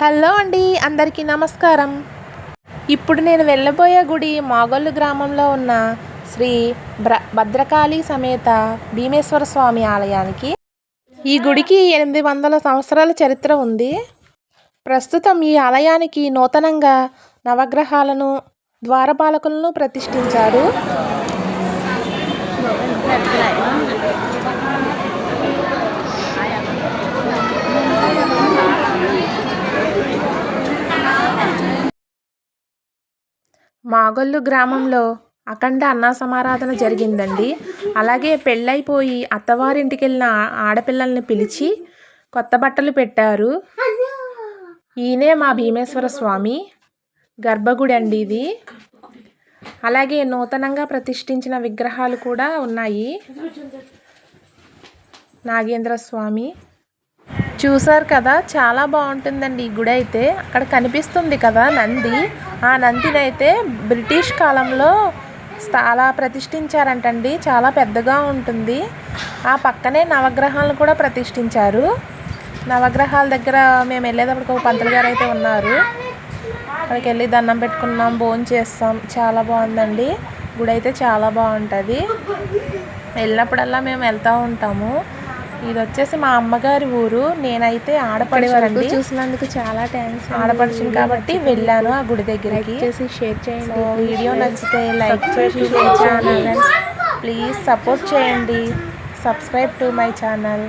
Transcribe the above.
Hello అండి అందరికీ నమస్కారం. ఇప్పుడు నేను వెళ్ళబోయే గుడి మాగొల్లు గ్రామంలో ఉన్న శ్రీ భ్ర భద్రకాళి సమేత భీమేశ్వర స్వామి ఆలయానికి. ఈ గుడికి ఎనిమిది వందల సంవత్సరాల చరిత్ర ఉంది. ప్రస్తుతం ఈ ఆలయానికి నూతనంగా నవగ్రహాలను ద్వారపాలకులను ప్రతిష్ఠించారు. మాగొల్లు గ్రామంలో అఖండ అన్నాసమారాధన జరిగిందండి. అలాగే పెళ్ళైపోయి అత్తవారింటికి వెళ్ళిన ఆడపిల్లల్ని పిలిచి కొత్త బట్టలు పెట్టారు. ఈయనే మా భీమేశ్వర స్వామి గర్భగుడి అండి ఇది. అలాగే నూతనంగా ప్రతిష్ఠించిన విగ్రహాలు కూడా ఉన్నాయి. నాగేంద్ర స్వామి చూసారు కదా? చాలా బాగుంటుందండి ఈ గుడి అయితే అక్కడ కనిపిస్తుంది కదా నంది. ఆ నందిని అయితే బ్రిటిష్ కాలంలో చాలా ప్రతిష్ఠించారంటండి. చాలా పెద్దగా ఉంటుంది. ఆ పక్కనే నవగ్రహాలను కూడా ప్రతిష్ఠించారు. నవగ్రహాల దగ్గర మేము వెళ్ళేటప్పుడు ఒక పంతులు గారు అయితే ఉన్నారు. అక్కడికి వెళ్ళి దండం పెట్టుకున్నాం భోజనం చేస్తాం. చాలా బాగుందండి. గుడి అయితే చాలా బాగుంటుంది. వెళ్ళినప్పుడల్లా మేము వెళ్తూ ఉంటాము. ఇది వచ్చేసి మా అమ్మగారి ఊరు. నేనైతే ఆడపడేవారండి చూసినందుకు చాలా థ్యాంక్స్ ఆడపడుచుని కాబట్టి వెళ్ళాను ఆ గుడి దగ్గరికి. చేసి షేర్ చేయండి. వీడియో నచ్చితే లైక్ చేసి షేర్ చేయండి. ప్లీజ్ సపోర్ట్ చేయండి. Subscribe to my channel